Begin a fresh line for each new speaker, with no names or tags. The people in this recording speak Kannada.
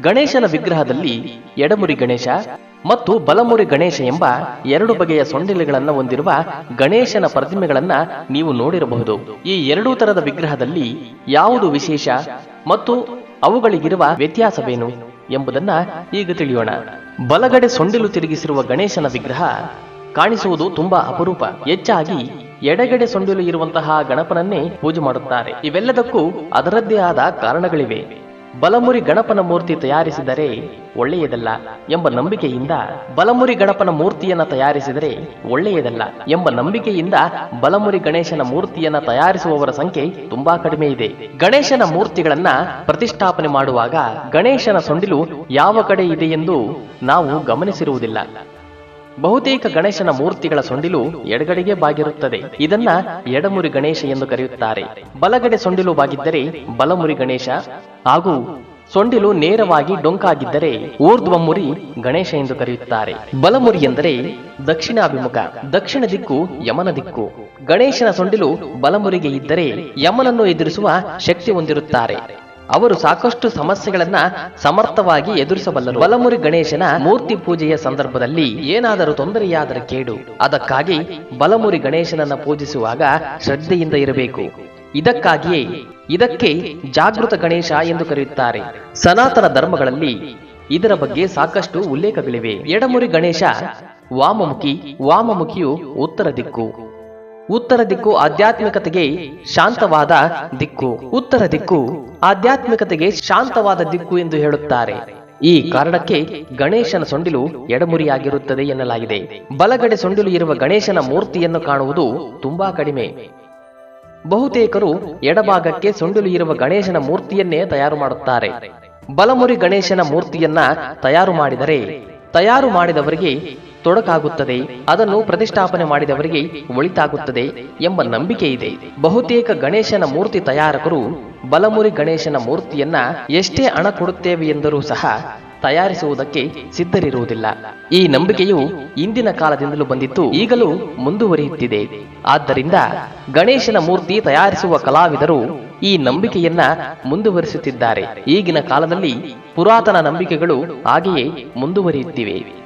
ಗಣೇಶನ ವಿಗ್ರಹದಲ್ಲಿ ಎಡಮುರಿ ಗಣೇಶ ಮತ್ತು ಬಲಮುರಿ ಗಣೇಶ ಎಂಬ ಎರಡು ಬಗೆಯ ಸೊಂಡಿಲುಗಳನ್ನು ಹೊಂದಿರುವ ಗಣೇಶನ ಪ್ರತಿಮೆಗಳನ್ನ ನೀವು ನೋಡಿರಬಹುದು. ಈ ಎರಡೂ ತರದ ವಿಗ್ರಹದಲ್ಲಿ ಯಾವುದು ವಿಶೇಷ ಮತ್ತು ಅವುಗಳಿಗಿರುವ ವ್ಯತ್ಯಾಸವೇನು ಎಂಬುದನ್ನ ಈಗ ತಿಳಿಯೋಣ. ಬಲಗಡೆ ಸೊಂಡಿಲು ತಿರುಗಿಸಿರುವ ಗಣೇಶನ ವಿಗ್ರಹ ಕಾಣಿಸುವುದು ತುಂಬಾ ಅಪರೂಪ. ಹೆಚ್ಚಾಗಿ ಎಡಗಡೆ ಸೊಂಡಿಲು ಇರುವಂತಹ ಗಣಪನನ್ನೇ ಪೂಜೆ ಮಾಡುತ್ತಾರೆ. ಇವೆಲ್ಲದಕ್ಕೂ ಅದರದ್ದೇ ಆದ ಕಾರಣಗಳಿವೆ. ಬಲಮುರಿ ಗಣಪನ ಮೂರ್ತಿ ತಯಾರಿಸಿದರೆ ಒಳ್ಳೆಯದಲ್ಲ ಎಂಬ ನಂಬಿಕೆಯಿಂದ ಬಲಮುರಿ ಗಣಪನ ಮೂರ್ತಿಯನ್ನ ತಯಾರಿಸಿದರೆ ಒಳ್ಳೆಯದಲ್ಲ ಎಂಬ ನಂಬಿಕೆಯಿಂದ ಬಲಮುರಿ ಗಣೇಶನ ಮೂರ್ತಿಯನ್ನ ತಯಾರಿಸುವವರ ಸಂಖ್ಯೆ ತುಂಬಾ ಕಡಿಮೆ ಇದೆ. ಗಣೇಶನ ಮೂರ್ತಿಗಳನ್ನ ಪ್ರತಿಷ್ಠಾಪನೆ ಮಾಡುವಾಗ ಗಣೇಶನ ಸೊಂಡಿಲು ಯಾವ ಕಡೆ ಇದೆ ಎಂದು ನಾವು ಗಮನಿಸಿರುವುದಿಲ್ಲ. ಬಹುತೇಕ ಗಣೇಶನ ಮೂರ್ತಿಗಳ ಸೊಂಡಿಲು ಎಡಗಡೆಗೆ ಬಾಗಿರುತ್ತದೆ. ಇದನ್ನ ಎಡಮುರಿ ಗಣೇಶ ಎಂದು ಕರೆಯುತ್ತಾರೆ. ಬಲಗಡೆ ಸೊಂಡಿಲು ಬಾಗಿದ್ದರೆ ಬಲಮುರಿ ಗಣೇಶ, ಹಾಗೂ ಸೊಂಡಿಲು ನೇರವಾಗಿ ಡೊಂಕಾಗಿದ್ದರೆ ಊರ್ಧ್ವಮುರಿ ಗಣೇಶ ಎಂದು ಕರೆಯುತ್ತಾರೆ. ಬಲಮುರಿ ಎಂದರೆ ದಕ್ಷಿಣಾಭಿಮುಖ, ದಕ್ಷಿಣ ದಿಕ್ಕು ಯಮನ ದಿಕ್ಕು. ಗಣೇಶನ ಸೊಂಡಿಲು ಬಲಮುರಿಗೆ ಇದ್ದರೆ ಯಮನನ್ನು ಎದುರಿಸುವ ಶಕ್ತಿ ಹೊಂದಿರುತ್ತಾರೆ. ಅವರು ಸಾಕಷ್ಟು ಸಮಸ್ಯೆಗಳನ್ನ ಸಮರ್ಥವಾಗಿ ಎದುರಿಸಬಲ್ಲರು. ಬಲಮುರಿ ಗಣೇಶನ ಮೂರ್ತಿ ಪೂಜೆಯ ಸಂದರ್ಭದಲ್ಲಿ ಏನಾದರೂ ತೊಂದರೆಯಾದರೆ ಕೇಡು. ಅದಕ್ಕಾಗಿ ಬಲಮುರಿ ಗಣೇಶನನ್ನ ಪೂಜಿಸುವಾಗ ಶ್ರದ್ಧೆಯಿಂದ ಇರಬೇಕು. ಇದಕ್ಕಾಗಿಯೇ ಇದಕ್ಕೆ ಜಾಗೃತ ಗಣೇಶ ಎಂದು ಕರೆಯುತ್ತಾರೆ. ಸನಾತನ ಧರ್ಮಗಳಲ್ಲಿ ಇದರ ಬಗ್ಗೆ ಸಾಕಷ್ಟು ಉಲ್ಲೇಖಗಳಿವೆ. ಎಡಮುರಿ ಗಣೇಶ ವಾಮಮುಖಿ, ವಾಮಮುಖಿಯು ಉತ್ತರ ದಿಕ್ಕು. ಉತ್ತರ ದಿಕ್ಕು ಆಧ್ಯಾತ್ಮಿಕತೆಗೆ ಶಾಂತವಾದ ದಿಕ್ಕು. ಉತ್ತರ ದಿಕ್ಕು ಆಧ್ಯಾತ್ಮಿಕತೆಗೆ ಶಾಂತವಾದ ದಿಕ್ಕು ಎಂದು ಹೇಳುತ್ತಾರೆ. ಈ ಕಾರಣಕ್ಕೆ ಗಣೇಶನ ಸೊಂಡಿಲು ಎಡಮುರಿಯಾಗಿರುತ್ತದೆ ಎನ್ನಲಾಗಿದೆ. ಬಲಗಡೆ ಸೊಂಡಿಲು ಇರುವ ಗಣೇಶನ ಮೂರ್ತಿಯನ್ನು ಕಾಣುವುದು ತುಂಬಾ ಕಡಿಮೆ. ಬಹುತೇಕರು ಎಡಭಾಗಕ್ಕೆ ಸೊಂಡಿಲು ಇರುವ ಗಣೇಶನ ಮೂರ್ತಿಯನ್ನೇ ತಯಾರು ಮಾಡುತ್ತಾರೆ. ಬಲಮುರಿ ಗಣೇಶನ ಮೂರ್ತಿಯನ್ನ ತಯಾರು ಮಾಡಿದರೆ, ತಯಾರು ಮಾಡಿದವರಿಗೆ ತೊಡಕಾಗುತ್ತದೆ, ಅದನ್ನು ಪ್ರತಿಷ್ಠಾಪನೆ ಮಾಡಿದವರಿಗೆ ಒಳಿತಾಗುತ್ತದೆ ಎಂಬ ನಂಬಿಕೆ ಇದೆ. ಬಹುತೇಕ ಗಣೇಶನ ಮೂರ್ತಿ ತಯಾರಕರು ಬಲಮುರಿ ಗಣೇಶನ ಮೂರ್ತಿಯನ್ನ ಎಷ್ಟೇ ಹಣ ಕೊಡುತ್ತೇವೆ ಎಂದರೂ ಸಹ ತಯಾರಿಸುವುದಕ್ಕೆ ಸಿದ್ಧರಿರುವುದಿಲ್ಲ. ಈ ನಂಬಿಕೆಯು ಇಂದಿನ ಕಾಲದಿಂದಲೂ ಬಂದಿತ್ತು ಈಗಲೂ ಮುಂದುವರಿಯುತ್ತಿದೆ. ಆದ್ದರಿಂದ ಗಣೇಶನ ಮೂರ್ತಿ ತಯಾರಿಸುವ ಕಲಾವಿದರು ಈ ನಂಬಿಕೆಯನ್ನ ಮುಂದುವರಿಸುತ್ತಿದ್ದಾರೆ. ಈಗಿನ ಕಾಲದಲ್ಲಿ ಪುರಾತನ ನಂಬಿಕೆಗಳು ಹಾಗೆಯೇ ಮುಂದುವರಿಯುತ್ತಿವೆ.